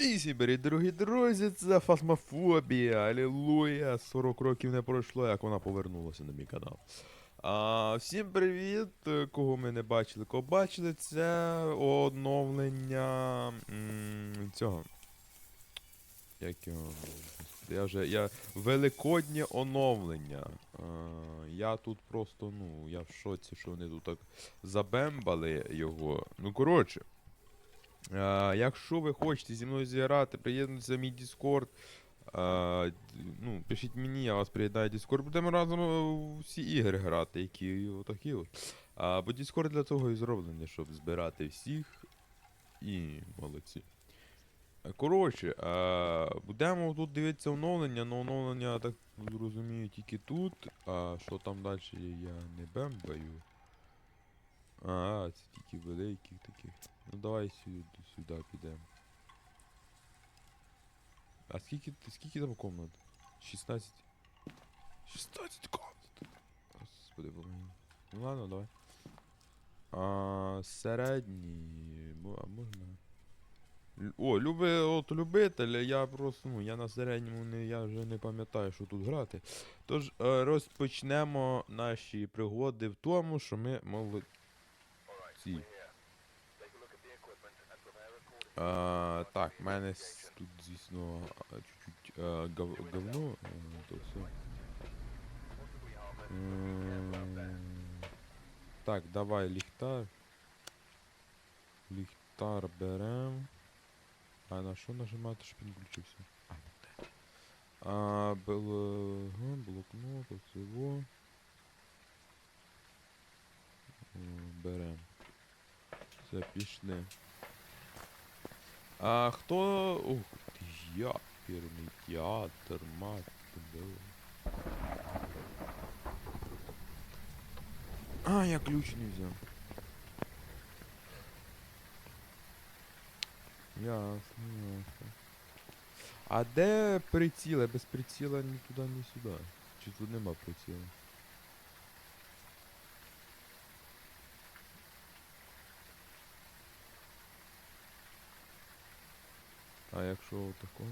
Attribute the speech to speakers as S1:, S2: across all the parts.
S1: І всім дорогі друзі, це фасмофобія, алілуя, 40 років не пройшло, як вона повернулася на мій канал. А, всім привіт, кого ми не бачили, кого бачили, це оновлення м, цього. Як його? Я вже. Я, великоднє оновлення. А, я тут просто, ну, я в шоці, що вони тут так забембали його. Ну, коротше. Якщо ви хочете зі мною зіграти, приєднуйтеся в мій Discord. Ну, пишіть мені, я вас приєднаю Discord. Будемо разом е, всі ігри грати, які отакі от. А, бо Discord для того і зроблений, щоб збирати всіх. І молодці. Е, Коротше, а, будемо тут дивитися оновлення, але оновлення, так розумію, тільки тут. А що там далі я не бембаю. А, це тільки великих таких. Ну давай сюди, сюди підемо. А скільки, скільки там комнат? 16? 16 комнат. Господи, помилуй. Ну ладно, давай. А, середній. А можна. О, люби, от любитель, я просто, ну, я на середньому не, я вже не пам'ятаю, що тут грати. Тож е, розпочнемо наші пригоди в тому, що ми молодці. А, так, в мене тут, звісно, чуть-чуть гав, говно, то все. Так, давай ліхтар. Ліхтар берем. А на що нажимати, щоб він включився? А, ну було, блокнот, оцього. Берем. Все, пішли. А хто. Ух ти ж яперний театр, мать тебе. А, я ключ не взяв. Ясно, ясно. А де приціли? Без приціла ні туди, ні сюди. Чи тут нема приціла? А якщо отако?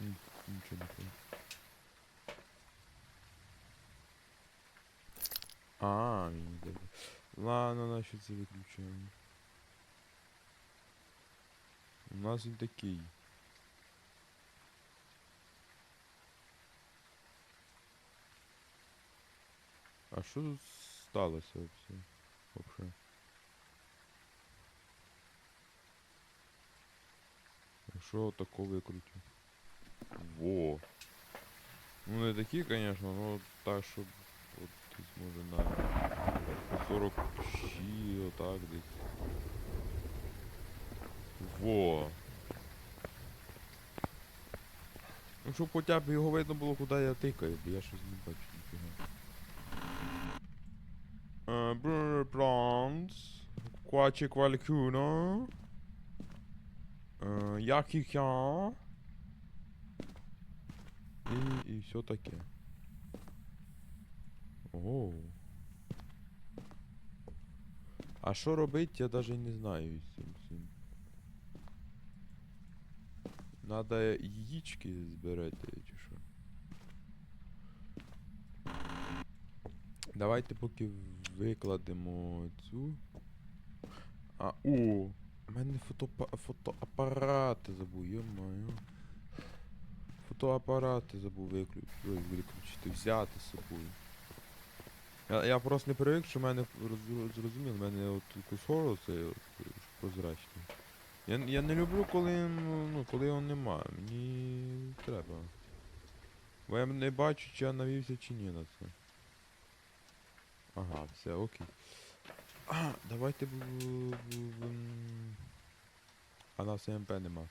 S1: Ні- Нічого не понял. А, мені добре. Ладно, наші це виключаємо. У нас він такий. А що тут сталося взагалі? Вообще? Якщо тако викрутю. Во. Ну не такі, конечно, но так, щоб от десь може на 46, отак десь. Во. Ну щоб хоча б його видно було, куди я тикаю, бо я щось не бачу ніфіга. Бронз. Quaci qualcuno? Е, Як їх я? І, і все таке. Оу. А що робить, я даже не знаю цим всім. Надо яєчки збирати, чи що. Давайте поки викладемо цю. А, о! У мене фотоапа- фотоапарати забув, йо-моє. Фотоапарати забув виклю... ой, виключити, взяти з собою. Я, я просто не привик, що в мене роз- зрозумів, в мене от кусор оцей от, е, прозрачний. Я, я не люблю, коли, ну, коли його нема. Мені треба. Бо я не бачу, чи я навівся чи ні на це. Ага, все, окей. А, давайте в... А на СМП нема.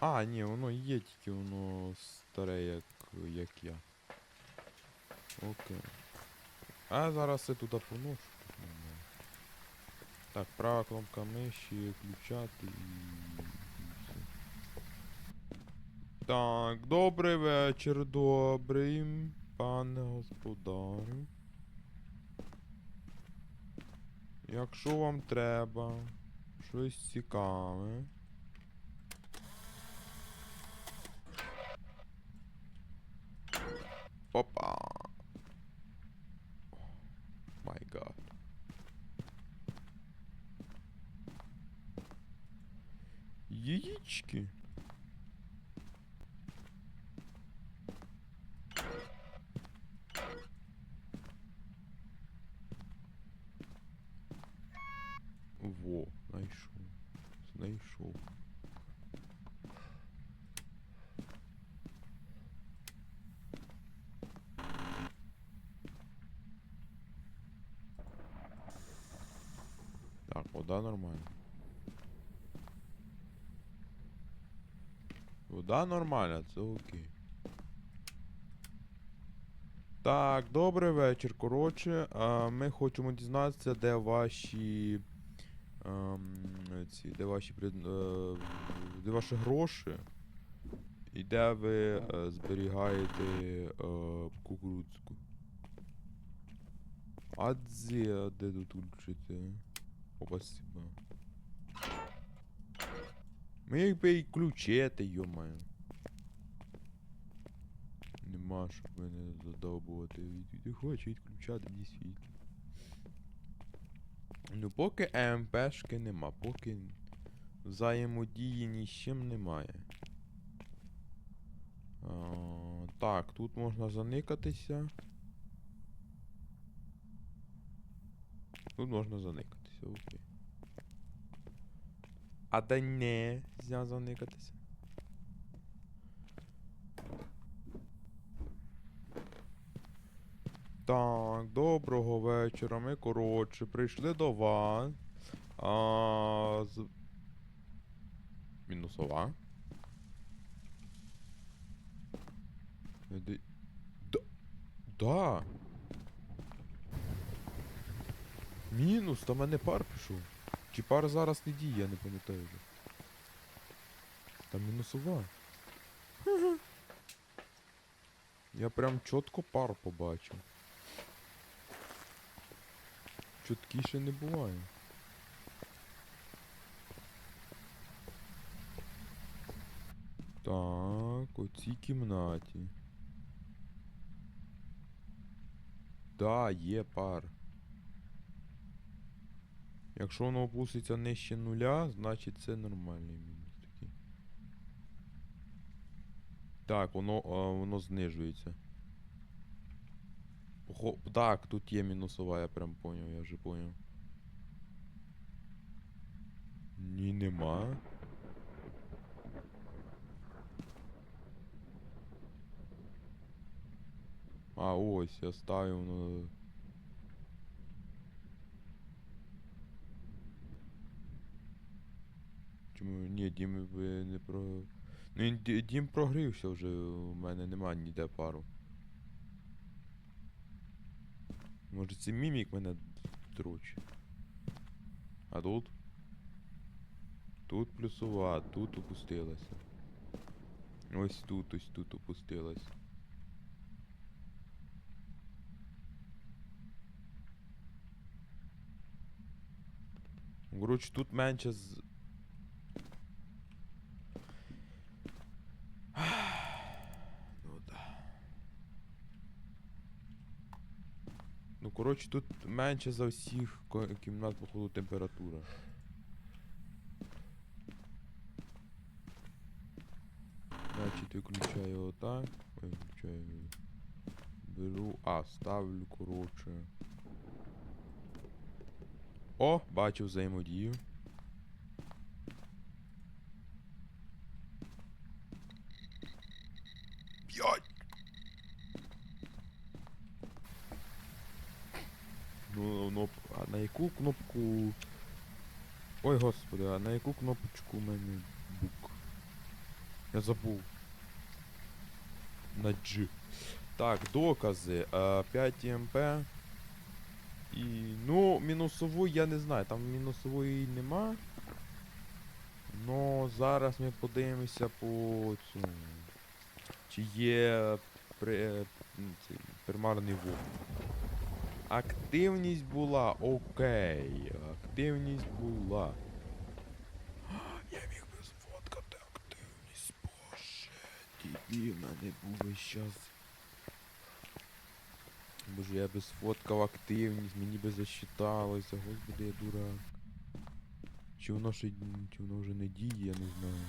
S1: А, ні, воно є, тільки воно старе, як, як я. Окей. А зараз це туди поношу. Так, права кнопка миші, включати і. Так, добрий вечір, добрий, пане господарю. Якщо вам треба щось цікаве. Опа. Май гад. Яички. Вода нормальна, це окей. Так, добрий вечір. Коротше, ми хочемо дізнатися, де ваші. ем, ці, де ваші е, де ваші гроші. І де ви е, зберігаєте е, кукурудзку. А де, де тут включити? О, Міг би і включити, йомаю. Нема, щоб мене задовбувати. Хочу відключати дійсно. Ну, поки ЕМПшки нема, поки взаємодії ні з чим немає. А, так, тут можна заникатися. Тут можна заникатися, окей. А де не можна заникатися. Так, доброго вечора. Ми коротше прийшли до вас. А, з... Мінусова. Де- Да. Да. Мінус, та мене пар пішов. Чи пар зараз не діє, я не пам'ятаю вже. Там мінусова. Я прям чітко пар побачив. Чіткіше не буває. Так, у цій кімнаті. Да, є пар. Якщо воно опуститься нижче нуля, значить це нормальний мінус такий. Так, воно, воно знижується. Похо... Так, тут є мінусова, я прям поняв, я вже поняв. Ні, нема. А, ось, я ставив на. Чому? Ні, Дім ви не про. Ну Дім прогрівся вже, у мене нема ніде пару. Може це мімік мене дрочить. А тут? Тут плюсова, тут опустилася. Ось тут, ось тут опустилась. Коротше, тут менше з. Ну да. Ну, коротше, тут менше за всіх кімнат, походу, температура. Значить, виключаю отак. Ой, Виключаю. Беру. А, ставлю, коротше. О, бачу взаємодію. Ну, ну, а на яку кнопку. Ой, господи, а на яку кнопочку у мене бук? Я забув. На G. Так, докази. Е, 5 МП. І. Ну, мінусової я не знаю, там мінусової нема. Но зараз ми подивимося по цьому. Чи є при, цей, примарний вогонь. Активність була, окей. Активність була. Я міг би сфоткати активність, боже. Дебіл, в мене був час. Боже, я би сфоткав активність, мені би засчиталося, господи, я дурак. Чи воно ще чи воно вже не діє, я не знаю.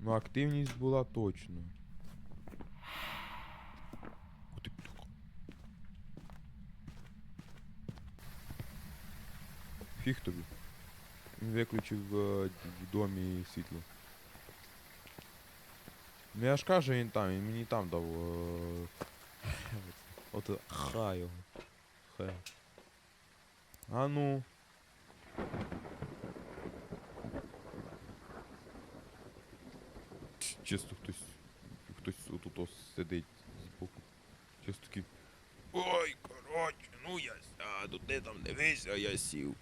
S1: Ну, активність була точно. Ух ти, птух. Фіг тобі. Він виключив е, в домі світло. Ну я ж кажу, він там, він мені там дав. Е... От ха його. Хе. А ну. Чисто хтось. Хтось отут сидить збоку. Чисто такий. Ой, коротше, ну я сяду, ти там дивись, а я сів.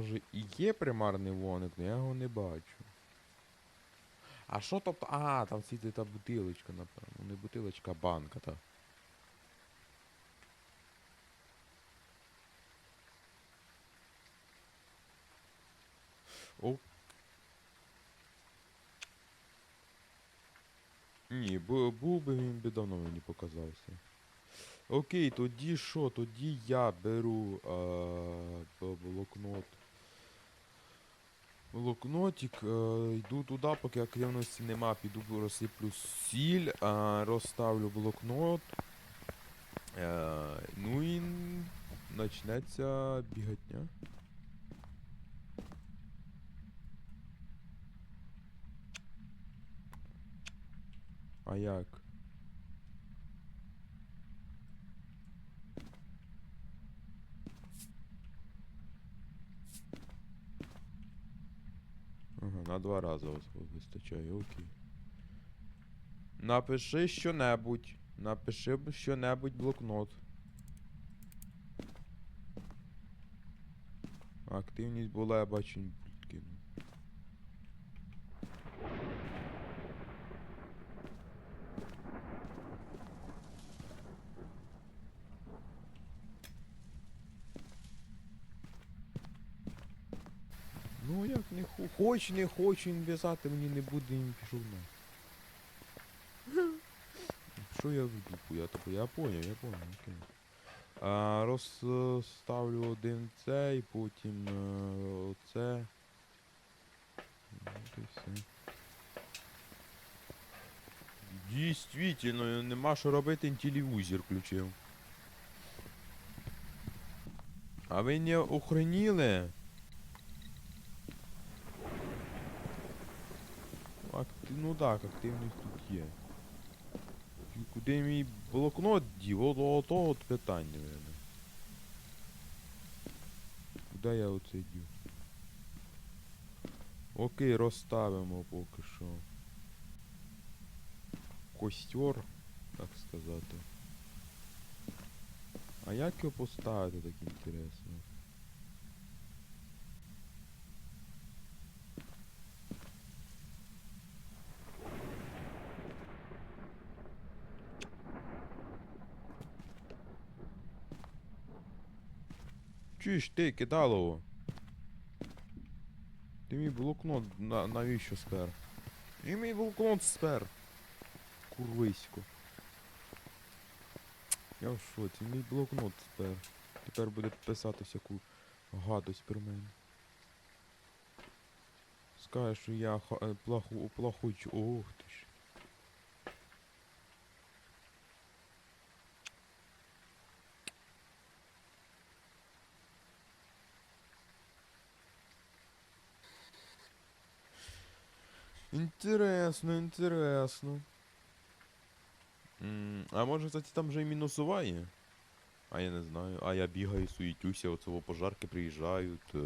S1: Може і є примарний вогник, але я його не бачу. А що тобто. А, там світить та бутилочка, напевно. Не бутилочка, а банка та. О. Ні, бу- був би він би давно мені показався. Окей, тоді що? Тоді я беру е, блокнот. Блокнотик, е, йду туди, поки активності нема, піду розсиплю сіль, е, розставлю блокнот. Е, ну і почнеться бігатня. А як? Ага, на два рази вистачає, окей. Напиши що-небудь. Напиши що-небудь блокнот. Активність була, я бачу, він пульт кинув. Ну як не хо... Хоч не хочу він в'язати, мені не буде, він пішов на. Що я в дупу? Я тобі, я поняв, я поняв, окей. А, розставлю один цей, потім е, оце. Ну, все. Дійсно, нема що робити, телевізор включив. А ви не охреніли? Ну так, активність тут є. Куди мій блокнот дів? От, от, от питання, наверное. Куди я оце дів? Окей, розставимо поки що. Костер, так сказати. А як його поставити так інтересно? Чуєш ти, кидалово? Ти мій блокнот на, навіщо спер? І мій блокнот спер. Курвисько. Я в шоці, мій блокнот спер. Тепер буде писати всяку гадость про мене. Скаже, що я ха- е, плаху, плахучу. Ох ти ж. Інтересно, інтересно. А може, кстати, там вже і мінусова? А я не знаю. А я бігаю, суетюся, оцього пожарки приїжджають. Е-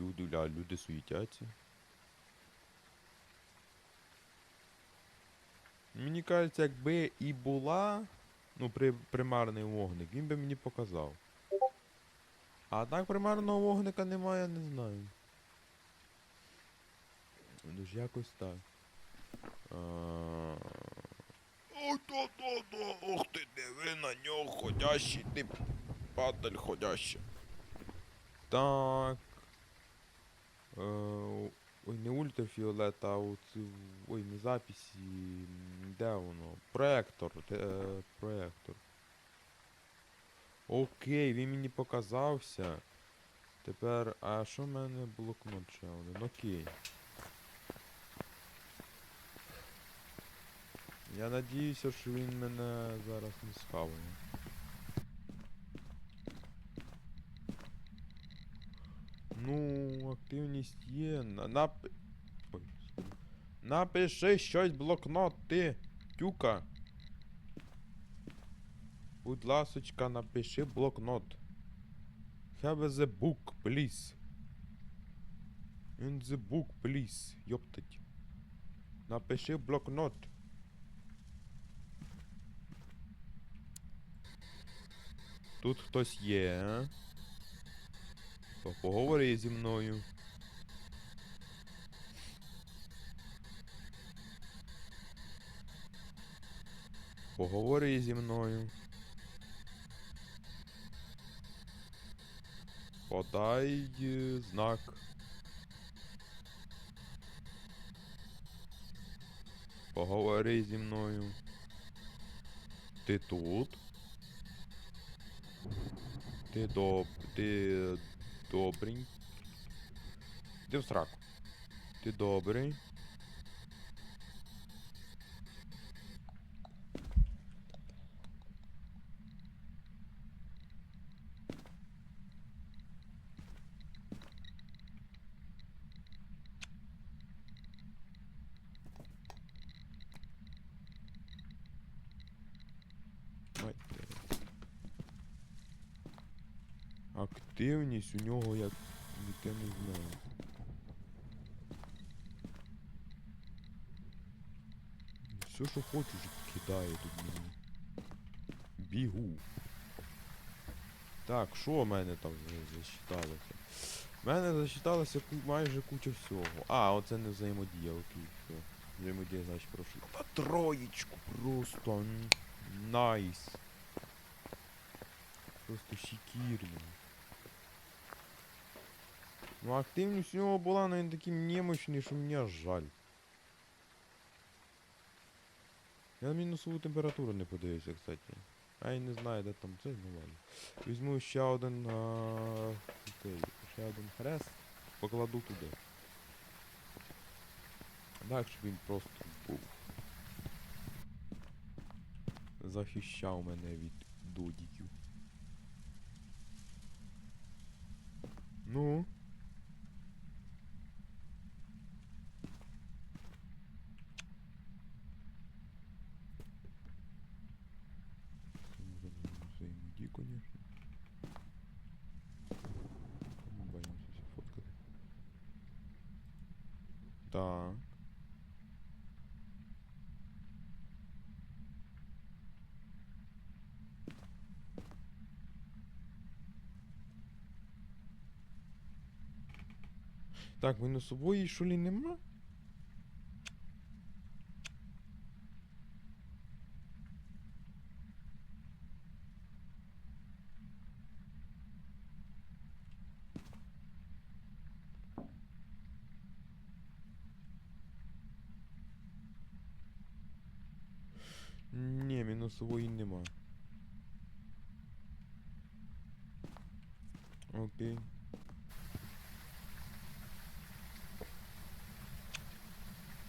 S1: люди, ля, люди суетяться. Мені кажеться, якби і була, ну, при, примарний вогник, він би мені показав. А так примарного вогника немає, не знаю. Ну ж якось так. А... Ой, то, то, то, ох ти, диви на нього ходящий, ти падаль ходяща. Так. Е, ой, не ультрафіолет, а оці, ой, не записі. Де воно? Проектор. Де, е, проектор. Окей, він мені показався. Тепер, а що в мене блокнот ще один? Окей. Я надіюся, що він мене зараз не схаває. Ну, активність є. На, нап... Напиши щось в блокнот, ти, тюка. Будь ласочка, напиши блокнот. Have the book, please. In the book, please. Йоптать. Напиши блокнот. Тут хтось є, а? То поговори зі мною. Поговори зі мною. Подай е, знак. Поговори зі мною. Ти тут? Ти доб... Ти добрий. Ти в сраку. Ти добрий. Ой, ти. Активність у нього як ніде не знаю. Все, що хочеш, кидає тут мені. Бігу. Так, що в мене там засчиталося? В мене засчиталося майже куча всього. А, оце не взаємодія, окей, все. Взаємодія, значить, пройшла. Та троєчку просто. Найс. Просто шикірно. Ну, активність у нього була, але він такий немощний, що мені жаль. Я на мінусову температуру не подивився, кстати. А я не знаю, де там це, ну ладно. Візьму ще один а, ще один хрест, покладу туди. Так, щоб він просто був. Захищав мене від додіків. Ну. Так. Так, мінусової ли нема? Мінусової нема. Окей.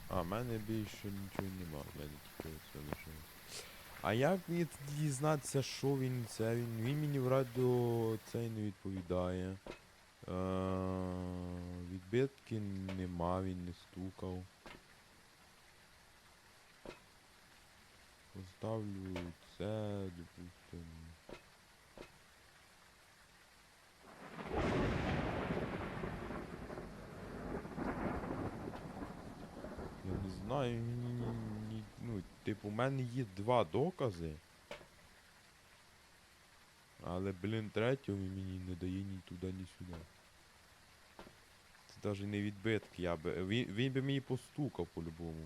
S1: А, в мене більше нічого нема, в мене тільки все лишилось. А як мені дізнатися, що він це? Він, він мені в радіо цей не відповідає. Е, відбитки нема, він не стукав. Поставлю це, допустим. Я не знаю, ні, ні, ні, ну, типу, у мене є два докази. Але, блін, третього мені не дає ні туди, ні сюди. Це навіть не відбитки. Я би, він, він би мені постукав по-любому.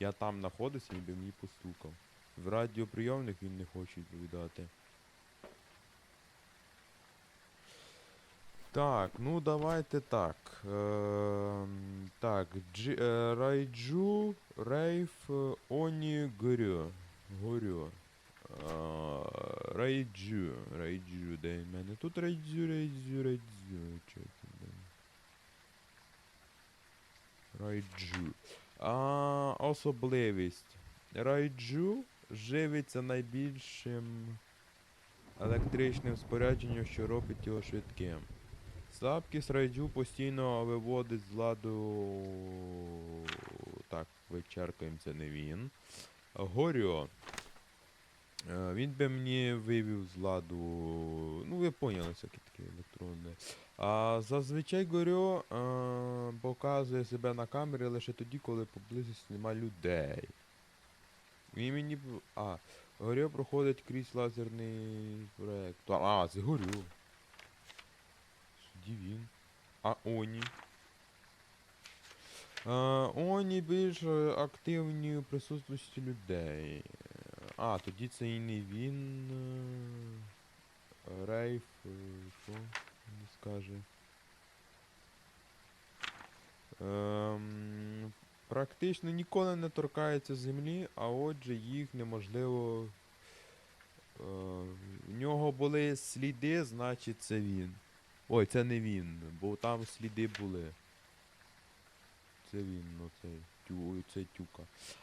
S1: Я там знаходився, він би мені постукав. В радіоприйомник він не хоче відповідати. Так, ну давайте так. Ем, так, Джи, е, Райджу, Рейф, е, Оні, Горю. Горю. А, Райджу, Райджу, де в мене? Тут Райджу, Райджу, Райджу. Чого? Райджу. А, особливість. Райджу живиться найбільшим електричним спорядженням, що робить його швидким. Слабкість райджу постійно виводить з ладу. Так, вичеркаємо, це не він. Горьо. Е, Він би мені вивів з ладу. Ну, ви поняли, всякі такі електронні. А зазвичай Горьо е, показує себе на камері лише тоді, коли поблизості нема людей. Він мені. б- А, Горьо проходить крізь лазерний проєктор. А, це Горьо. Тоді він. А Оні. А, Оні більш е, активні у присутності людей. А, тоді це і не він. е, Рейф. е, Що? Не скаже. Ем, практично ніколи не торкається землі, а отже їх неможливо. Е, в нього були сліди, значить це він. Ой, це не він, бо там сліди були. Це він, ну цей. Тю, це тюка.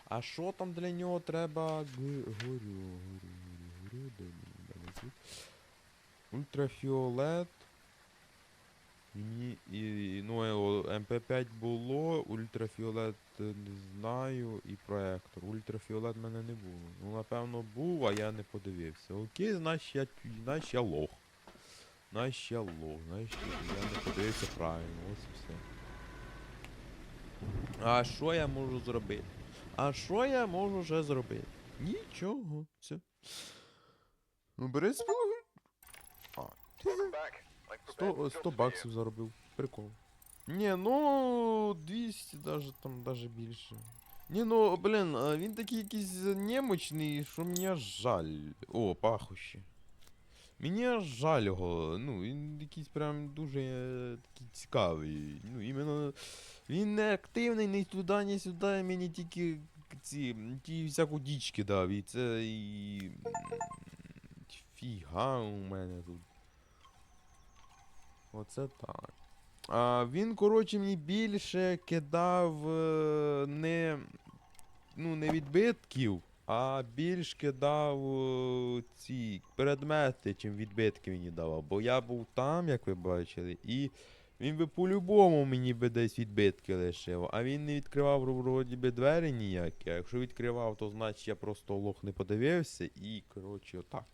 S1: А що там для нього треба? Горю, горю, горю, горю, тут? Ультрафіолет. Мені і, ну, е, МП5 було, ультрафіолет е, не знаю, і проектор. Ультрафіолет в мене не було. Ну, напевно, був, а я не подивився. Окей, значить я, значить я лох. Значить я лох, значить я не подивився правильно, ось і все. А що я можу зробити? А що я можу вже зробити? Нічого. Все. Ну, бери спілогу. А. 100, 100 баксів заробив. Прикол. Ні, ну 200 даже там даже більше. Ні, ну, блін, він такий якийсь немощний, що мені жаль. О, пахощі. Мені жаль його. Ну, він якийсь прям дуже е, такий цікавий. Ну, іменно. Він не активний, ні туди, ні сюди, мені тільки ці, ті всяку діч кидав. І це і. Фіга у мене тут. Оце так. А, він, коротше, мені більше кидав е, не. Ну, не відбитків, а більш кидав е, ці предмети, чим відбитки мені давав. Бо я був там, як ви бачили, і він би по-любому мені би десь відбитки лишив. А він не відкривав вроді би двері ніякі. А якщо відкривав, то значить я просто лох не подивився і, коротше, отак.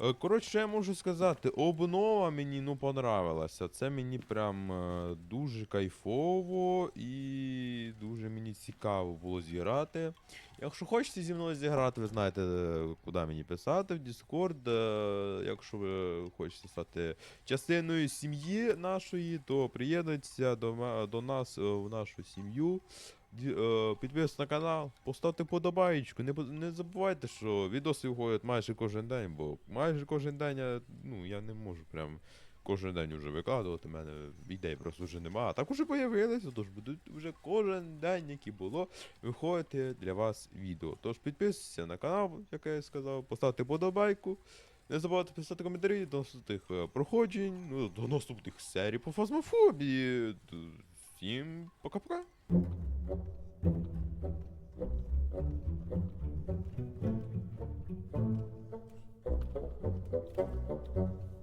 S1: Е, Коротше, я можу сказати, обнова мені ну понравилася. Це мені прям е, дуже кайфово і дуже мені цікаво було зіграти. Якщо хочете зі мною зіграти, ви знаєте, е, куди мені писати в Discord. Якщо ви хочете стати частиною сім'ї нашої, то приєднуйтеся до, до нас в нашу сім'ю. Е, Підписуйтесь на канал, поставте подобаєчку. Не, не забувайте, що відоси виходять майже кожен день, бо майже кожен день я, ну, я не можу прям кожен день вже викладувати. У мене ідей просто вже немає. А так уже появилися, тож будуть вже кожен день, який було, виходити для вас відео. Тож підписуйтесь на канал, як я сказав, поставте подобайку. Не забувайте писати коментарі до наступних е, проходжень, ну, до наступних серій по фазмофобії. Всім пока-пока. Thank you.